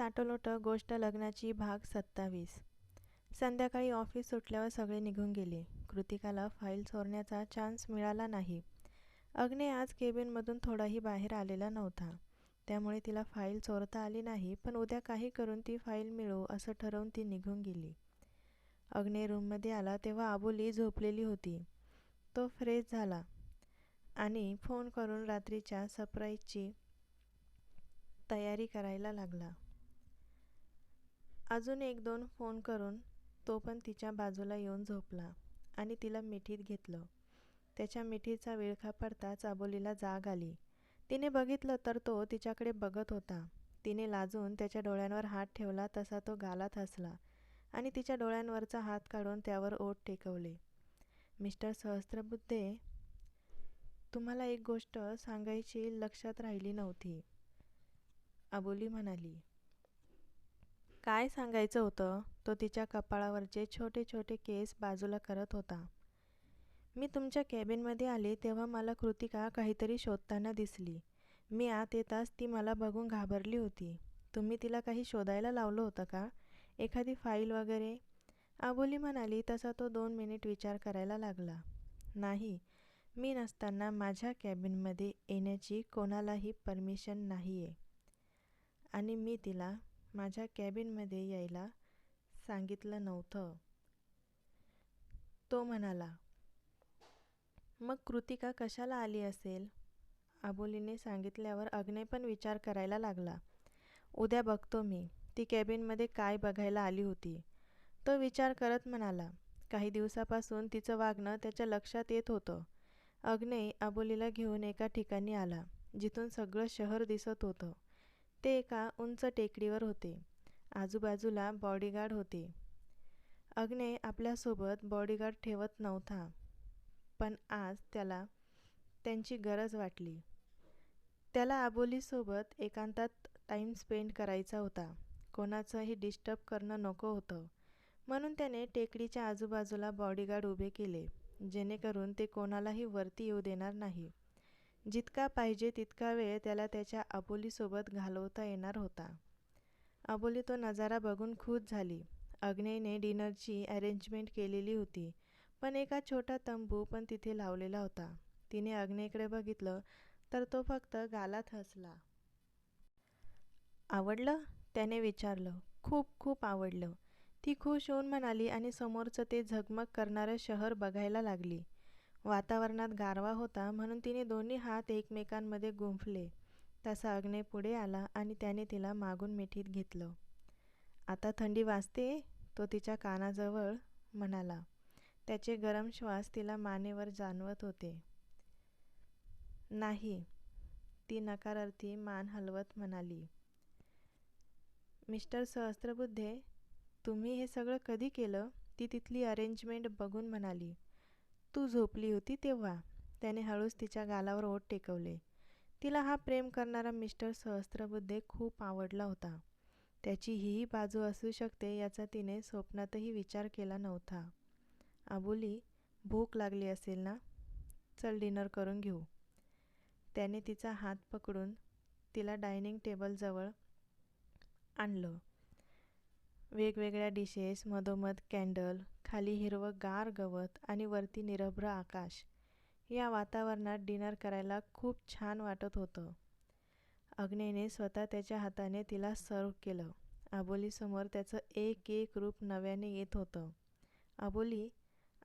साटोलोटं गोष्ट लग्नाची भाग सत्तावीस. संध्याकाळी ऑफिस सुटल्यावर सगळे निघून गेले. कृतिकाला फाईल चोरण्याचा चान्स मिळाला नाही. अग्ने आज केबिनमधून थोडाही बाहेर आलेला नव्हता. त्यामुळे तिला फाईल चोरता आली नाही पण उद्या काही करून ती फाईल मिळवू असं ठरवून ती निघून गेली. अग्ने रूममध्ये आला तेव्हा आबोली झोपलेली होती. तो फ्रेश झाला आणि फोन करून रात्रीच्या सरप्राईजची तयारी करायला लागला. अजून एक दोन फोन करून तो पण तिच्या बाजूला येऊन झोपला आणि तिला मिठीत घेतलं. त्याच्या मिठीचा विळखा पडताच आबोलीला जाग आली. तिने बघितलं तर तो तिच्याकडे बघत होता. तिने लाजून त्याच्या डोळ्यांवर हात ठेवला तसा तो गालात हसला आणि तिच्या डोळ्यांवरचा हात काढून त्यावर ओठ टेकवले. मिस्टर सहस्त्रबुद्धे तुम्हाला एक गोष्ट सांगायची लक्षात राहिली नव्हती. अबोली म्हणाली काय सांगायचं होतं तो तिच्या कपाळावरचे छोटे छोटे केस बाजूला करत होता. मी तुमच्या कॅबिनमध्ये आले तेव्हा मला कृतिका काहीतरी शोधताना दिसली. मी आत येताच ती मला बघून घाबरली होती. तुम्ही तिला काही शोधायला लावलं होतं का? एखादी फाईल वगैरे? आबोली म्हणाली तसा तो दोन मिनिट विचार करायला लागला. नाही मी नसताना माझ्या कॅबिनमध्ये येण्याची कोणालाही परमिशन नाही आहे आणि मी तिला माझ्या कॅबिनमध्ये यायला सांगितलं नव्हतं. तो म्हणाला मग कृतिका कशाला आली असेल? आबोलीने सांगितल्यावर अग्ने पण विचार करायला लागला. उद्या बघतो मी ती कॅबिनमध्ये काय बघायला आली होती. तो विचार करत म्हणाला काही दिवसापासून तिचं वागणं त्याच्या लक्षात येत होतं. अग्ने आबोलीला घेऊन एका ठिकाणी आला जिथून सगळं शहर दिसत होतं. ते एका उंच टेकडीवर होते. आजूबाजूला बॉडीगार्ड होते. अग्ने आपल्यासोबत बॉडीगार्ड ठेवत नव्हता. पण आज त्याला त्यांची गरज वाटली. त्याला आबोलीसोबत एकांतात टाईम स्पेंड करायचा होता. कोणाचंही डिस्टर्ब करणं नको होतं. म्हणून त्याने टेकडीच्या आजूबाजूला बॉडीगार्ड उभे केले जेणेकरून ते कोणालाही वरती येऊ देणार नाही. जितका पाहिजे तितका वेळ त्याला त्याच्या अबोलीसोबत घालवता येणार होता. अबोली तो नजारा बघून खुश झाली. अग्नेने डिनरची अरेंजमेंट केलेली होती पण एका छोटा तंबू पण तिथे लावलेला होता. तिने अग्नेकडे बघितलं तर तो फक्त गालात हसला. आवडलं? त्याने विचारलं. खूप खूप आवडलं. ती खुश होऊन म्हणाली आणि समोरचं ते झगमग करणारं शहर बघायला लागली. वातावरणात गारवा होता म्हणून तिने दोन्ही हात एकमेकांमध्ये गुंफले. तसा अग्ने पुढे आला आणि त्याने तिला मागून मिठीत घेतलं. आता थंडी वाजते? तो तिच्या कानाजवळ म्हणाला. त्याचे गरम श्वास तिला मानेवर जाणवत होते. नाही ती नकारार्थी मान हलवत म्हणाली. मिस्टर सहस्त्रबुद्धे तुम्ही हे सगळं कधी केलं? ती तिथली अरेंजमेंट बघून म्हणाली. तू झोपली होती तेव्हा. त्याने हळूच तिच्या गालावर ओठ टेकवले. तिला हा प्रेम करणारा मिस्टर सहस्त्रबुद्धे खूप आवडला होता. त्याची हीही बाजू असू शकते याचा तिने स्वप्नातही विचार केला नव्हता. आबोली भूक लागली असेल ना? चल डिनर करून घेऊ. त्याने तिचा हात पकडून तिला डायनिंग टेबलजवळ आणलं. वेगवेगळ्या डिशेस मधोमध कॅन्डल खाली हिरवं गार गवत आणि वरती निरभ्र आकाश. या वातावरणात डिनर करायला खूप छान वाटत होतं. अग्नेने स्वतः त्याच्या हाताने तिला सर्व केलं. आबोलीसमोर त्याचं एक एक रूप नव्याने येत होतं. आबोली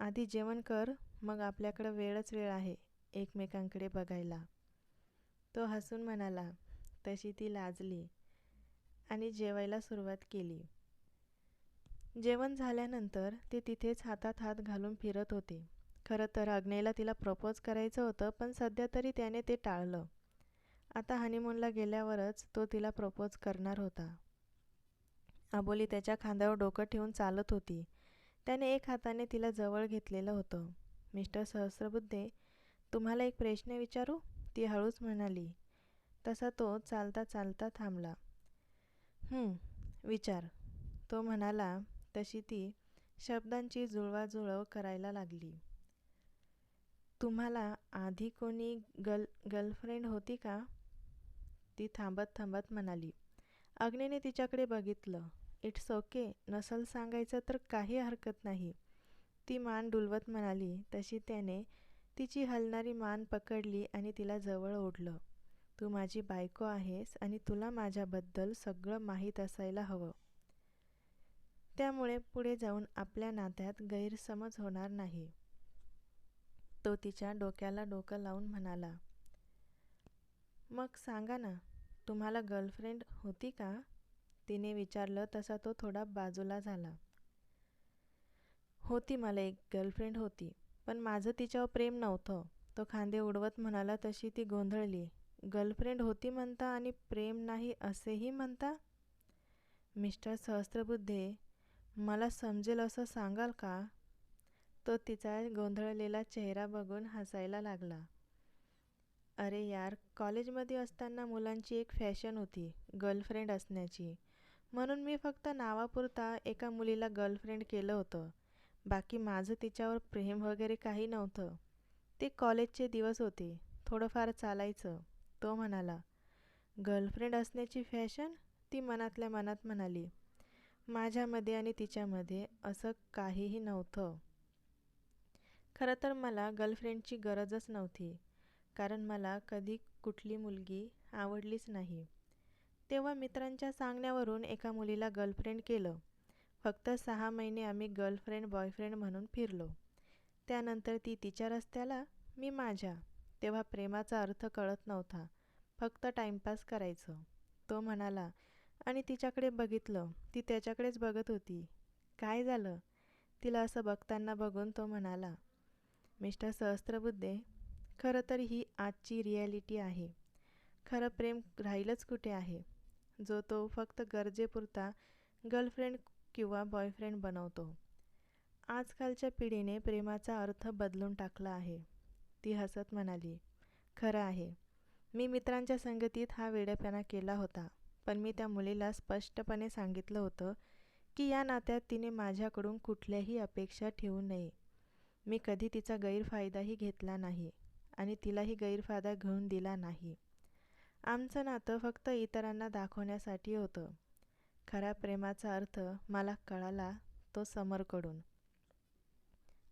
आधी जेवण कर मग आपल्याकडं वेळच वेळ आहे एकमेकांकडे बघायला. तो हसून म्हणाला. तशी ती लाजली आणि जेवायला सुरुवात केली. जेवण झाल्यानंतर ते तिथेच हातात हात घालून फिरत होते. खरं तर अग्नेला तिला प्रपोज करायचं होतं पण सध्या तरी त्याने ते टाळलं. आता हनीमूनला गेल्यावरच तो तिला प्रपोज करणार होता. आबोली त्याच्या खांद्यावर डोकं ठेवून चालत होती. त्याने एक हाताने तिला जवळ घेतलेलं होतं. मिस्टर सहस्रबुद्धे तुम्हाला एक प्रश्न विचारू? ती हळूच म्हणाली. तसा तो चालता चालता थांबला. विचार. तो म्हणाला तशी ती शब्दांची जुळवाजुळव करायला लागली. तुम्हाला आधी कोणी गर्ल गर्लफ्रेंड होती का? ती थांबत थांबत म्हणाली. अग्नीने तिच्याकडे बघितलं. इट्स ओके नसल सांगायचं तर काही हरकत नाही. ती मान डुलवत म्हणाली. तशी त्याने तिची हलणारी मान पकडली आणि तिला जवळ ओढलं. तू माझी बायको आहेस आणि तुला माझ्याबद्दल सगळं माहीत असायला हवं. त्यामुळे पुढे जाऊन आपल्या नात्यात गैरसमज होणार नाही. तो तिच्या डोक्याला डोकं लावून म्हणाला मग सांगा ना तुम्हाला गर्लफ्रेंड होती का? तिने विचारलं तसा तो थोडा बाजूला झाला. होती मला एक गर्लफ्रेंड होती पण माझं तिच्यावर प्रेम नव्हतं. तो खांदे उडवत म्हणाला तशी ती गोंधळली. गर्लफ्रेंड होती म्हणता आणि प्रेम नाही असेही म्हणता? मिस्टर सहस्त्रबुद्धे मला समजेल असं सांगाल का? तो तिचा गोंधळलेला चेहरा बघून हसायला लागला. अरे यार कॉलेजमध्ये असताना मुलांची एक फॅशन होती गर्लफ्रेंड असण्याची. म्हणून मी फक्त नावापुरता एका मुलीला गर्लफ्रेंड केलं होतं. बाकी माझं तिच्यावर प्रेम वगैरे काही नव्हतं. ते कॉलेजचे दिवस होते. थोडंफार चालायचं. तो म्हणाला गर्लफ्रेंड असण्याची फॅशन? ती मनातल्या मनात म्हणाली. माझ्यामध्ये आणि तिच्यामध्ये असं काहीही नव्हतं. खरं तर मला गर्लफ्रेंडची गरजच नव्हती कारण मला कधी कुठली मुलगी आवडलीच नाही. तेव्हा मित्रांच्या सांगण्यावरून एका मुलीला गर्लफ्रेंड केलं. फक्त सहा महिने आम्ही गर्लफ्रेंड बॉयफ्रेंड म्हणून फिरलो. त्यानंतर ती तिच्या रस्त्याला मी माझ्या तेव्हा प्रेमाचा अर्थ कळत नव्हता. फक्त टाईमपास करायचं. तो म्हणाला आणि तिच्याकडे बघितलं ती त्याच्याकडेच बघत होती. काय झालं? तिला असं बघताना बघून तो म्हणाला मिस्टर सहस्त्रबुद्धे खरं तर ही आजची रिॲलिटी आहे. खरं प्रेम राहीलच कुठे आहे? जो तो फक्त गरजेपुरता गर्लफ्रेंड किंवा बॉयफ्रेंड बनवतो. आजकालच्या पिढीने प्रेमाचा अर्थ बदलून टाकला आहे. ती हसत म्हणाली खरं आहे. मी मित्रांच्या संगतीत हा वेड्यापणा केला होता. पण मी त्या मुलीला स्पष्टपणे सांगितलं होतं की या नात्यात तिने माझ्याकडून कुठल्याही अपेक्षा ठेवू नये. मी कधी तिचा गैरफायदाही घेतला नाही आणि तिलाही गैरफायदा घेऊन दिला नाही. आमचं नातं फक्त इतरांना दाखवण्यासाठी होतं. खऱ्या प्रेमाचा अर्थ मला कळाला तो समरकडून.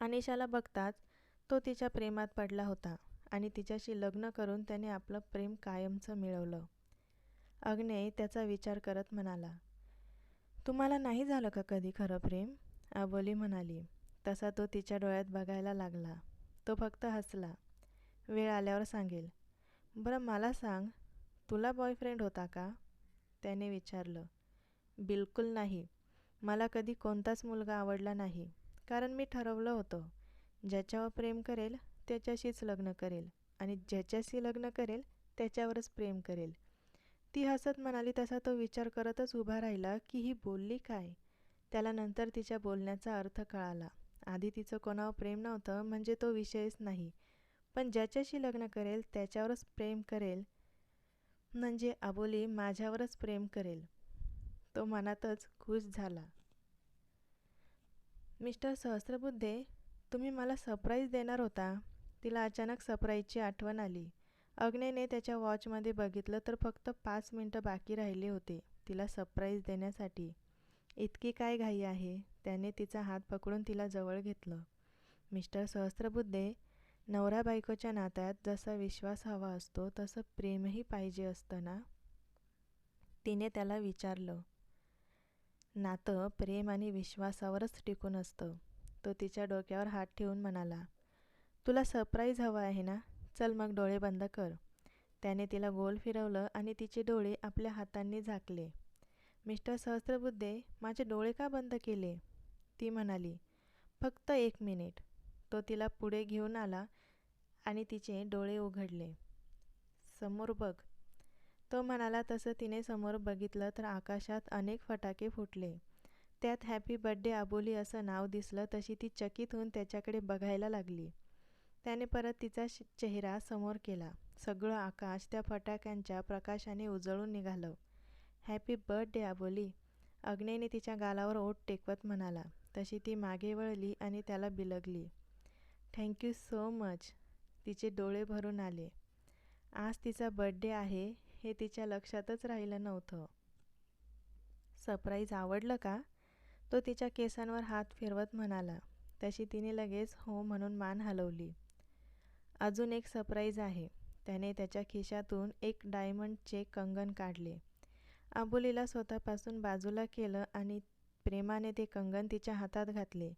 अनिशाला बघताच तो तिच्या प्रेमात पडला होता आणि तिच्याशी लग्न करून त्याने आपलं प्रेम कायमचं मिळवलं. अग्नेय त्याचा विचार करत म्हणाला तुम्हाला नाही झालं का कधी खरं प्रेम? अबोली म्हणाली. तसा तो तिच्या डोळ्यात बघायला लागला. तो फक्त हसला. वेळ आल्यावर सांगेल बरं मला सांग तुला बॉयफ्रेंड होता का? त्याने विचारलं. बिलकुल नाही. मला कधी कोणताच मुलगा आवडला नाही. कारण मी ठरवलं होतं ज्याच्यावर प्रेम करेल त्याच्याशीच लग्न करेल आणि ज्याच्याशी लग्न करेल त्याच्यावरच प्रेम करेल. ती हसत म्हणाली तसा तो विचार करतच उभा राहिला की ही बोलली काय? त्याला नंतर तिच्या बोलण्याचा अर्थ कळाला. आधी तिचं कोणावर प्रेम नव्हतं म्हणजे तो विषयच नाही. पण ज्याच्याशी लग्न करेल त्याच्यावरच प्रेम करेल. म्हणजे अबोली माझ्यावरच प्रेम करेल. तो मनातच खुश झाला. मिस्टर सहस्रबुद्धे तुम्ही मला सरप्राईज देणार होता. तिला अचानक सरप्राईजची आठवण आली. अग्नेने त्याच्या वॉचमध्ये बघितलं तर फक्त पाच मिनटं बाकी राहिले होते तिला सरप्राईज देण्यासाठी. इतकी काय घाई आहे? त्याने तिचा हात पकडून तिला जवळ घेतलं. मिस्टर सहस्त्रबुद्धे नवरा बायकोच्या नात्यात जसा विश्वास हवा असतो तसं प्रेमही पाहिजे असतं ना? तिने त्याला विचारलं. नातं प्रेम आणि विश्वासावरच टिकून असतं. तो तिच्या डोक्यावर हात ठेवून म्हणाला तुला सरप्राईज हवं आहे ना? चल मग डोळे बंद कर. त्याने तिला गोल फिरवलं आणि तिचे डोळे आपल्या हातांनी झाकले. मिस्टर सहस्त्रबुद्धे माझे डोळे का बंद केले? ती म्हणाली फक्त एक मिनिट. तो तिला पुढे घेऊन आला आणि तिचे डोळे उघडले. समोर बघ. तो म्हणाला तसं तिने समोर बघितलं तर आकाशात अनेक फटाके फुटले. त्यात हॅपी बड्डे आबोली असं नाव दिसलं तशी ती चकित होऊन त्याच्याकडे बघायला लागली. त्याने परत तिचा चेहरा समोर केला. सगळं आकाश त्या फटाक्यांच्या प्रकाशाने उजळून निघालं. हॅपी बर्थडे आबोली. अग्नेने तिच्या गालावर ओठ टेकवत म्हणाला. तशी ती मागे वळली आणि त्याला बिलगली. Thank you so much. तिचे डोळे भरून आले. आज तिचा बड्डे आहे हे तिच्या लक्षातच राहिलं नव्हतं. सरप्राईज आवडलं का? तो तिच्या केसांवर हात फिरवत म्हणाला. तशी तिने लगेच हो म्हणून मान हलवली. अजून एक सरप्राईज आहे. त्याने त्याच्या खिशातून एक डायमंडचे कंगन काढले. आबोलीला स्वतःपासून बाजूला केलं आणि प्रेमाने ते कंगन तिच्या हातात घातले.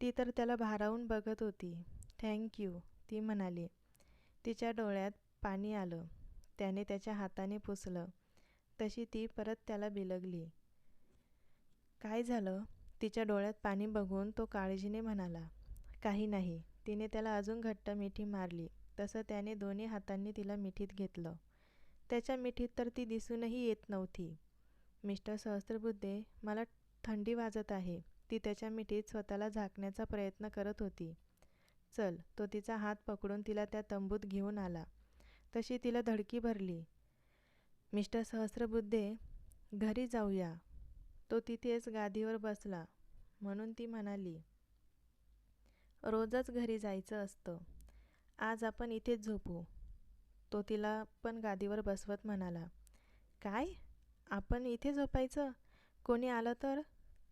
ती तर त्याला भारावून बघत होती. थँक्यू ती म्हणाली. तिच्या डोळ्यात पाणी आलं. त्याने त्याच्या हाताने पुसलं. तशी ती परत त्याला बिलगली. काय झालं? तिच्या डोळ्यात पाणी बघून तो काळजीने म्हणाला. काही नाही. तिने त्याला अजून घट्ट मिठी मारली. तसं त्याने दोन्ही हातांनी तिला मिठीत घेतलं. त्याच्या मिठीत तर ती दिसूनही येत नव्हती. मिस्टर सहस्त्रबुद्धे मला थंडी वाजत आहे. ती त्याच्या मिठीत स्वतःला झाकण्याचा प्रयत्न करत होती. चल तो तिचा हात पकडून तिला त्या तंबूत घेऊन आला. तशी तिला धडकी भरली. मिस्टर सहस्त्रबुद्धे घरी जाऊया. तो तिथेच गादीवर बसला. म्हणून ती म्हणाली रोजच घरी जायचं असतं. आज आपण इथेच झोपू. तो तिला पण गादीवर बसवत म्हणाला काय? आपण इथे झोपायचं? कोणी आलं तर?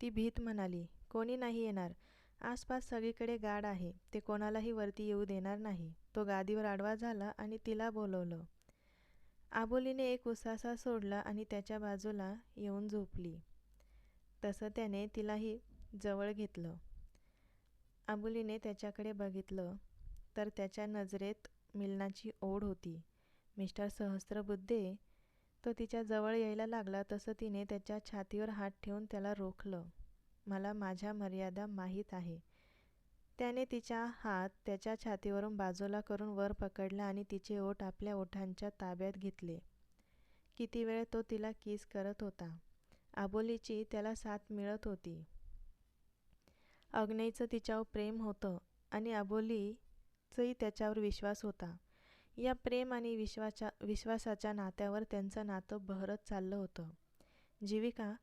ती भीत म्हणाली कोणी नाही येणार. आसपास सगळीकडे गाड आहे. ते कोणालाही वरती येऊ देणार नाही. तो गादीवर आडवा झाला आणि तिला बोलवलं. आबोलीने एक उसासा सोडला आणि त्याच्या बाजूला येऊन झोपली. तसं त्याने तिलाही जवळ घेतलं. आबोलीने त्याच्याकडे बघितलं तर त्याच्या नजरेत मिलनाची ओढ होती. मिस्टर सहस्त्रबुद्धे तो तिच्या जवळ यायला लागला तसं तिने त्याच्या छातीवर हात ठेवून त्याला रोखलं. मला माझ्या मर्यादा माहीत आहे. त्याने तिचा हात त्याच्या छातीवरून बाजूला करून वर पकडला आणि तिचे ओठ आपल्या ओठांच्या ताब्यात घेतले. किती वेळ तो तिला किस करत होता. आबोलीची त्याला साथ मिळत होती. अग्नेयचं तिच्यावर प्रेम होतं आणि आबोलीचंही त्याच्यावर विश्वास होता. या प्रेम आणि विश्वाच्या विश्वासाच्या नात्यावर त्यांचं नातं बहरत चाललं होतं. जीविका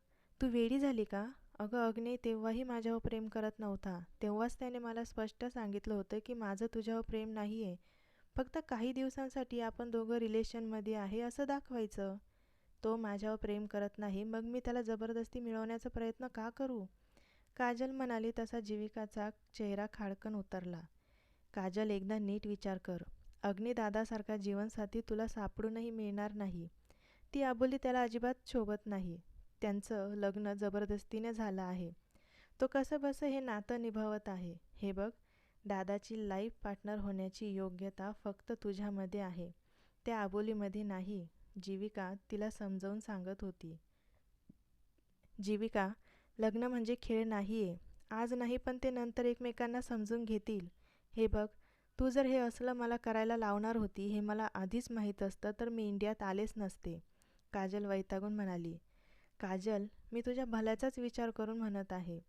तू वेडी झाली का? अगं अग्ने तेव्हाही माझ्यावर प्रेम करत नव्हता. तेव्हाच त्याने मला स्पष्ट सांगितलं होतं की माझं तुझ्यावर प्रेम नाही आहे फक्त काही दिवसांसाठी आपण दोघं रिलेशनमध्ये आहे असं दाखवायचं. तो माझ्यावर प्रेम करत नाही. मग मी त्याला जबरदस्ती मिळवण्याचा प्रयत्न का करू? काजल म्हणाली तसा जीविकाचा चेहरा खाडकन उतरला. काजल एकदा नीट विचार कर. अग्निदादासारखा जीवनसाथी तुला सापडूनही मिळणार नाही. ती आबोली त्याला अजिबात शोभत नाही. त्यांचं लग्न जबरदस्तीने झालं आहे. तो कसं बसं हे नातं निभावत आहे. हे बघ दादाची लाईफ पार्टनर होण्याची योग्यता फक्त तुझ्यामध्ये आहे. त्या आबोलीमध्ये नाही. जीविका तिला समजावून सांगत होती. जीविका लग्न म्हणजे खेळ नाही आहे आज नाही पण ते नंतर एकमेकांना समजून घेतील. हे बघ तू जर हे असलं मला करायला लावणार होती हे मला आधीच माहीत असतं तर मी इंडियात आलेच नसते. काजल वैतागून म्हणाली. काजल मी तुझ्या भल्याचाच विचार करून म्हणत आहे.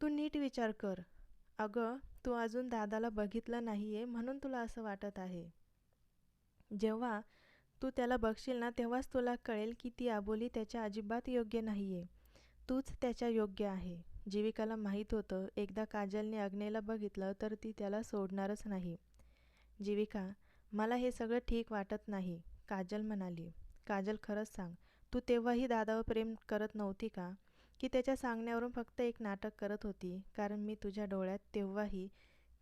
तू नीट विचार कर. अगं तू अजून दादाला बघितलं नाही आहे म्हणून तुला असं वाटत आहे. जेव्हा तू त्याला बघशील ना तेव्हाच तुला कळेल की ती आबोली त्याच्या अजिबात योग्य नाही आहे तूच त्याच्या योग्य आहे. जीविकाला माहीत होतं एकदा काजलने अग्नेला बघितलं तर ती त्याला सोडणारच नाही. जीविका मला हे सगळं ठीक वाटत नाही काजल म्हणाली. काजल खरंच सांग तू तेव्हाही दादावर प्रेम करत नव्हती का? की त्याच्या सांगण्यावरून फक्त एक नाटक करत होती कारण मी तुझ्या डोळ्यात तेव्हाही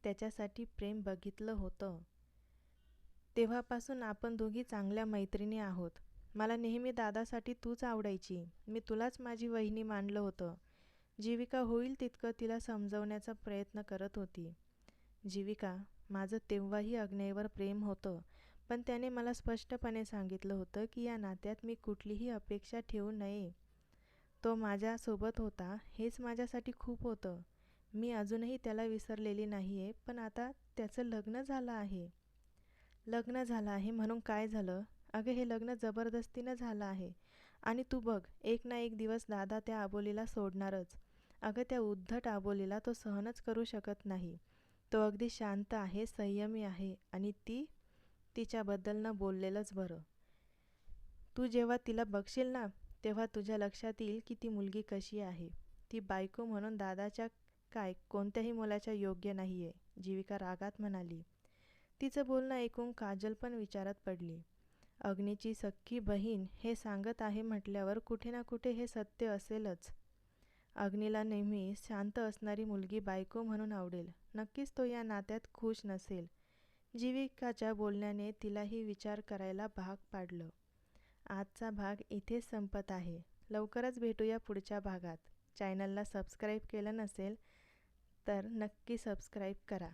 त्याच्यासाठी प्रेम बघितलं होतं. तेव्हापासून आपण दोघी चांगल्या मैत्रिणी आहोत. मला नेहमी दादासाठी तूच आवडायची. मी तुलाच माझी वहिनी मानलं होतं. जीविका होईल तितकं तिला समजवण्याचा प्रयत्न करत होती. जीविका माझं तेव्हाही अग्नेवर प्रेम होतं पण त्याने मला स्पष्टपणे सांगितलं होतं की या नात्यात मी कुठलीही अपेक्षा ठेवू नये. तो माझ्यासोबत होता हेच माझ्यासाठी खूप होतं. मी अजूनही त्याला विसरलेली नाही आहे पण आता त्याचं लग्न झालं आहे. लग्न झालं आहे म्हणून काय झालं? अगं हे लग्न जबरदस्तीनं झालं आहे. आणि तू बघ एक ना एक दिवस दादा त्या आबोलीला सोडणारच. अगं त्या उद्धट आबोलीला तो सहनच करू शकत नाही. तो अगदी शांत आहे संयमी आहे आणि ती तिच्याबद्दल न बोललेलंच बरं. तू जेव्हा तिला बघशील ना तेव्हा तुझ्या लक्षात येईल की ती मुलगी कशी आहे. ती बायको म्हणून दादाच्या काय कोणत्याही मुलाच्या योग्य नाही आहे जीविका रागात म्हणाली. तिचं बोलणं ऐकून काजल पण विचारात पडली. अग्नीची सख्खी बहीण हे सांगत आहे म्हटल्यावर कुठे ना कुठे हे सत्य असेलच. अग्नीला नेहमी शांत असणारी मुलगी बायको म्हणून आवडेल. नक्कीच तो या नात्यात खुश नसेल. जीविकाच्या बोलण्याने तिलाही विचार करायला भाग पाडलं. आजचा भाग इथेच संपत आहे. लवकरच भेटूया पुढच्या भागात. चॅनलला सबस्क्राईब केलं नसेल तर नक्की सबस्क्राईब करा.